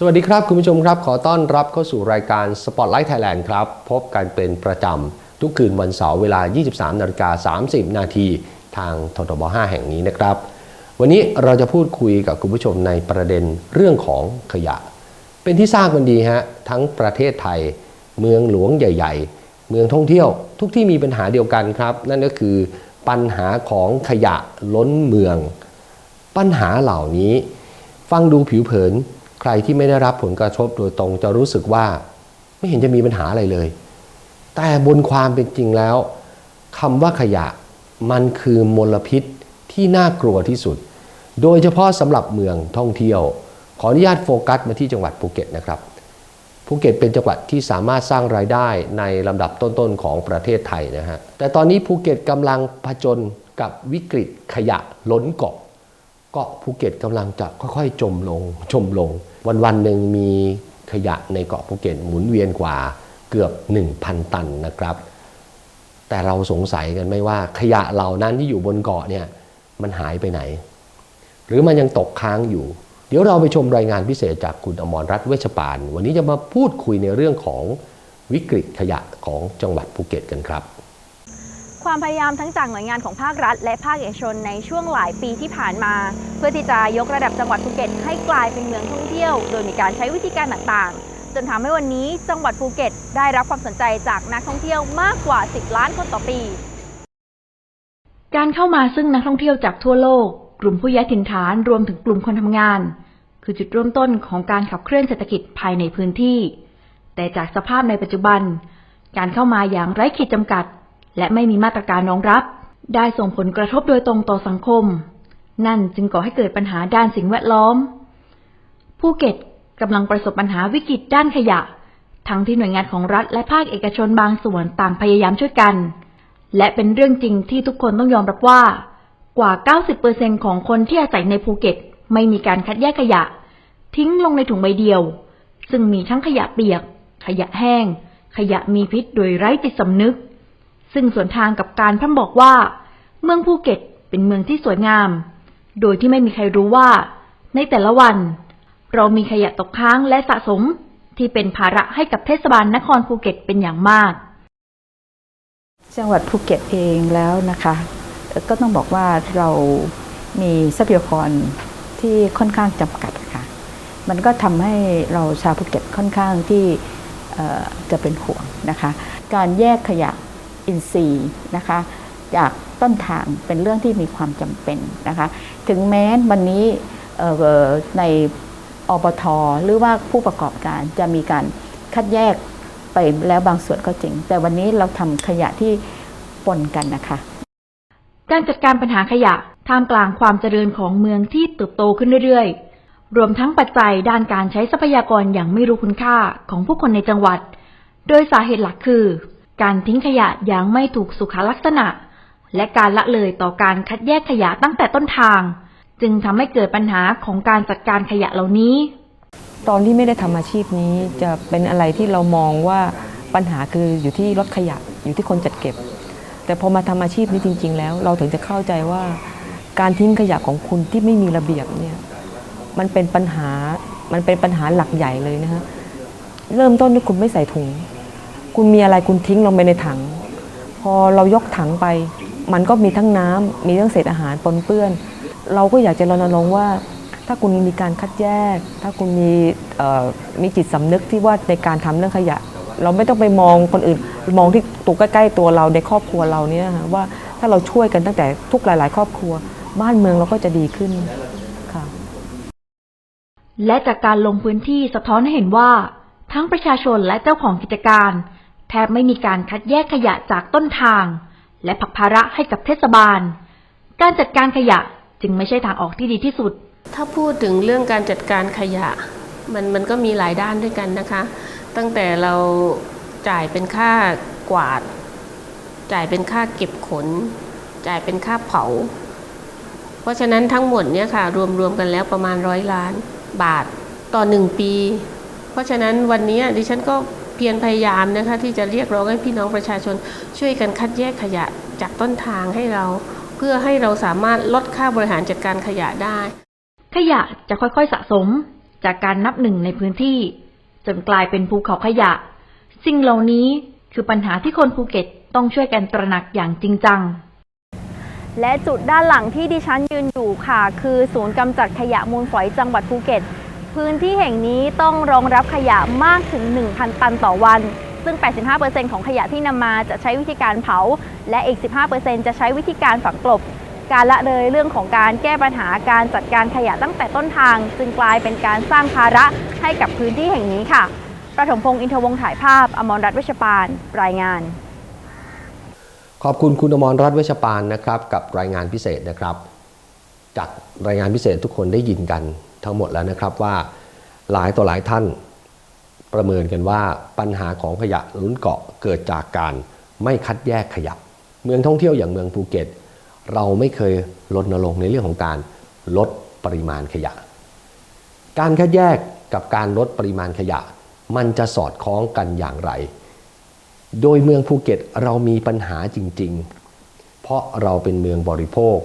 สวัสดีครับ คุณผู้ชมครับ ขอต้อนรับเข้าสู่รายการ Spotlight Thailand ครับ พบกันเป็นประจำ ทุกคืนวันเสาร์เวลา 23นาฬิกา30 นาทีทางททบ 5 แห่งนี้นะครับ วันนี้เราจะพูดคุยกับคุณผู้ชมในประเด็นเรื่องของขยะ เป็นที่ทราบกันดีฮะทั้งประเทศไทย เมืองหลวงใหญ่ ๆ เมืองท่องเที่ยว ทุกที่มีปัญหาเดียวกันครับ นั่นก็คือปัญหาของขยะล้นเมือง ปัญหาเหล่านี้ ฟังดูผิวเผิน ใครที่ไม่ได้รับผลกระทบโดยตรงจะรู้สึกว่าไม่เห็นจะมีปัญหาอะไรเลย แต่บนความเป็นจริงแล้วคำว่าขยะมันคือมลพิษที่น่ากลัวที่สุด โดยเฉพาะสำหรับเมืองท่องเที่ยว ขออนุญาตโฟกัสมาที่จังหวัดภูเก็ตนะครับภูเก็ตเป็นจังหวัดที่สามารถสร้างรายได้ในลำดับต้นๆของประเทศไทยนะฮะ แต่ตอนนี้ภูเก็ตกำลังผจญกับวิกฤตขยะล้นเกาะาะภูเก็ตกำลังจะค่อยๆ จมลงจมลง วันๆหนึ่งมีขยะในเกาะภูเก็ตหมุนเวียนกว่าเกือบ 1,000 ตันนะครับ แต่เราสงสัยกันไหม่ว่าขยะเหล่านั้นที่อยู่บนเกาะเนี่ยมันหายไปไหน หรือมันยังตกค้างอยู่ เดี๋ยวเราไปชมรายงานพิเศษจากคุณอมรรัตน์เวชปาน วันนี้จะมาพูดคุยในเรื่องของวิกฤตขยะของจังหวัดภูเก็ตกันครับ ความพยายามทั้งจากหน่วยงานของภาครัฐ และภาคเอกชนในช่วงหลายปีที่ผ่านมา เพื่อที่จะยกระดับจังหวัดภูเก็ตให้กลายเป็นเมืองท่องเที่ยว โดยมีการใช้วิธีการต่างๆ จนทำให้วันนี้จังหวัดภูเก็ต ได้รับความสนใจจากนักท่องเที่ยวมากกว่า 10 ล้านคนต่อปี การเข้ามาซึ่งนักท่องเที่ยวจากทั่วโลก กลุ่มผู้ย้ายถิ่นฐานรวมถึงกลุ่มคนทำงาน คือจุดเริ่มต้นของการขับเคลื่อนเศรษฐกิจภายในพื้นที่ แต่จากสภาพในปัจจุบัน การเข้ามาอย่างไร้ขีดจำกัด และไม่มีมาตรการรองรับ ได้ส่งผลกระทบโดยตรงต่อสังคม นั่นจึงก่อให้เกิดปัญหาด้านสิ่งแวดล้อม ภูเก็ตกำลังประสบปัญหาวิกฤตด้านขยะ ทั้งที่หน่วยงานของรัฐและภาคเอกชนบางส่วนต่างพยายามช่วยกัน และเป็นเรื่องจริงที่ทุกคนต้องยอมรับว่า กว่า 90%ของคนที่อาศัยในภูเก็ต ไม่มีการคัดแยกขยะ ทิ้งลงในถุงใบเดียว ซึ่งมีทั้งขยะเปียก ขยะแห้ง ขยะมีพิษโดยไร้จิตสำนึก ซึ่งส่วนทางกับการพร่ำบอกว่า เมืองภูเก็ตเป็นเมืองที่สวยงาม โดยที่ไม่มีใครรู้ว่า ในแต่ละวัน เรามีขยะตกค้างและสะสมที่เป็นภาระให้กับเทศบาลนครภูเก็ตเป็นอย่างมาก จังหวัดภูเก็ตเองแล้วนะคะ ก็ต้องบอกว่าเรามีทรัพยากรที่ค่อนข้างจำกัดค่ะ มันก็ทำให้เราชาวภูเก็ตค่อนข้างที่จะเป็นห่วงนะคะ การแยกขยะ อินทรีย์นะคะจากต้นทางเป็นเรื่องที่มีความจำเป็นนะคะถึงแม้วันนี้ในอบทหรือว่าผู้ประกอบการจะมีการคัดแยกไปแล้วบางส่วนก็จริง แต่วันนี้เราทำขยะที่ปนกันนะคะ การจัดการปัญหาขยะท่ามกลางความเจริญของเมืองที่เติบโตขึ้นเรื่อยๆ รวมทั้งปัจจัยด้านการใช้ทรัพยากรอย่างไม่รู้คุณค่าของผู้คนในจังหวัด โดยสาเหตุหลักคือ การทิ้งขยะอย่างไม่ถูกสุขลักษณะ และการละเลยต่อการคัดแยกขยะตั้งแต่ต้นทาง จึงทำให้เกิดปัญหาของการจัดการขยะเหล่านี้ ตอนที่ไม่ได้ทำอาชีพนี้จะเป็นอะไรที่เรามองว่าปัญหาคืออยู่ที่รถขยะอยู่ที่คนจัดเก็บ แต่พอมาทำอาชีพนี้จริง ๆ แล้ว เราถึงจะเข้าใจว่า การทิ้งขยะของคุณที่ไม่มีระเบียบเนี่ยมันเป็นปัญหามันเป็นปัญหาหลักใหญ่เลยนะฮะเริ่มต้นที่คุณไม่ใส่ถุง คุณมีอะไรคุณทิ้งลงไปในถัง พอเรายกถังไป มันก็มีทั้งน้ำมีทั้งเศษอาหารปนเปื้อน เราก็อยากจะรณรงค์ว่า ถ้าคุณมีการคัดแยก ถ้าคุณมีมีจิตสำนึกที่ว่าในการทำเรื่องขยะ เราไม่ต้องไปมองคนอื่น มองที่ตัวใกล้ ๆ ตัวเราในครอบครัวเราเนี่ยนะคะว่าถ้าเราช่วยกันตั้งแต่ทุกหลาย ๆ ครอบครัว บ้านเมืองเราก็จะดีขึ้นค่ะ และจากการลงพื้นที่สะท้อนให้เห็นว่า ทั้งประชาชนและเจ้าของกิจการ แทบไม่มีการคัดแยกขยะจากต้นทาง และผักภาระให้กับเทศบาล การจัดการขยะจึงไม่ใช่ทางออกที่ดีที่สุด ถ้าพูดถึงเรื่องการจัดการขยะ มันมันก็มีหลายด้านด้วยกันนะคะ ตั้งแต่เราจ่ายเป็นค่ากวาด จ่ายเป็นค่าเก็บขน จ่ายเป็นค่าเผา เพราะฉะนั้นทั้งหมดเนี่ยค่ะ รวมๆกันแล้วประมาณร้อยล้านบาทต่อหนึ่งปี เพราะฉะนั้นวันนี้ดิฉันก็ เพียรพยายามนะคะที่จะเรียกร้องให้พี่น้องประชาชนช่วยกันคัดแยกขยะจากต้นทางให้เรา เพื่อให้เราสามารถลดค่าบริหารจัดการขยะได้ ขยะจะค่อยๆสะสม จากการนับหนึ่งในพื้นที่ จนกลายเป็นภูเขาขยะ สิ่งเหล่านี้คือปัญหาที่คนภูเก็ตต้องช่วยกันตระหนักอย่างจริงจังและจุดด้านหลังที่ดิฉันยืนอยู่ค่ะ คือศูนย์กำจัดขยะมูลฝอยจังหวัดภูเก็ต พื้นที่แห่งนี้ต้องรองรับขยะมากถึง 1,000 ตันต่อวัน ซึ่ง 85%ของขยะที่นำมาจะใช้วิธีการเผา และอีก 15%จะใช้วิธีการฝังกลบ การละเลยเรื่องของการแก้ปัญหาการจัดการขยะตั้งแต่ต้นทาง จึงกลายเป็นการสร้างภาระให้กับพื้นที่แห่งนี้ค่ะ ประถมพงษ์อินทวงศ์ถ่ายภาพ อมรรัตน์เวชปาน รายงาน ขอบคุณคุณอมรรัตน์เวชปานนะครับ กับรายงานพิเศษนะครับ จากรายงานพิเศษทุกคนได้ยินกัน ทั้งหมดแล้วนะครับว่าหลายต่อหลายท่านประเมินกันว่าปัญหาของขยะล้นเกาะเกิดจากการไม่คัดแยกขยะ เมืองท่องเที่ยวอย่างเมืองภูเก็ต เราไม่เคยรณรงในเรื่องของการลดปริมาณขยะ การคัดแยกกับการลดปริมาณขยะ มันจะสอดคล้องกันอย่างไร โดยเมืองภูเก็ตเรามีปัญหาจริง ๆ เพราะเราเป็นเมืองบริโภค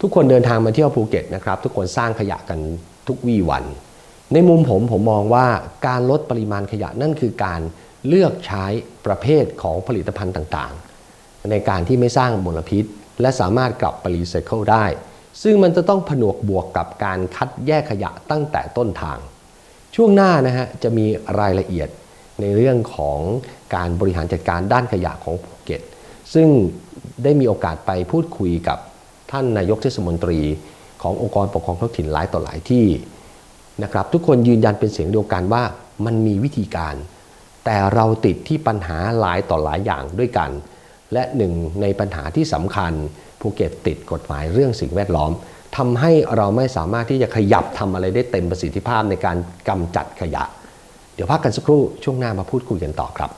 ทุกคนเดินทางมาเที่ยวภูเก็ตนะครับ ทุกคนสร้างขยะกันทุกวี่วัน ในมุมผมผมมองว่าการลดปริมาณขยะนั่นคือการเลือกใช้ประเภทของผลิตภัณฑ์ต่างๆ ในการที่ไม่สร้างมลพิษ และสามารถกลับไปรีไซเคิลได้ ซึ่งมันจะต้องผนวกบวกกับการคัดแยกขยะตั้งแต่ต้นทาง ช่วงหน้านะฮะจะมีรายละเอียดในเรื่องของการบริหารจัดการด้านขยะของภูเก็ต ซึ่งได้มีโอกาสไปพูดคุยกับ ท่านนายกเทศมนตรี ขององค์กรปกครองท้องถิ่นหลายต่อหลายที่นะครับทุกคนยืนยันเป็นเสียงเดียวกันว่ามันมีวิธีการ แต่เราติดที่ปัญหาหลายต่อหลายอย่างด้วยกัน และหนึ่งในปัญหาที่สำคัญภูเก็ตติดกฎหมายเรื่องสิ่งแวดล้อมทำให้เราไม่สามารถที่จะขยับทำอะไรได้เต็มประสิทธิภาพในการกำจัดขยะ เดี๋ยวพักกันสักครู่ช่วงหน้ามาพูดคุยกันต่อครับ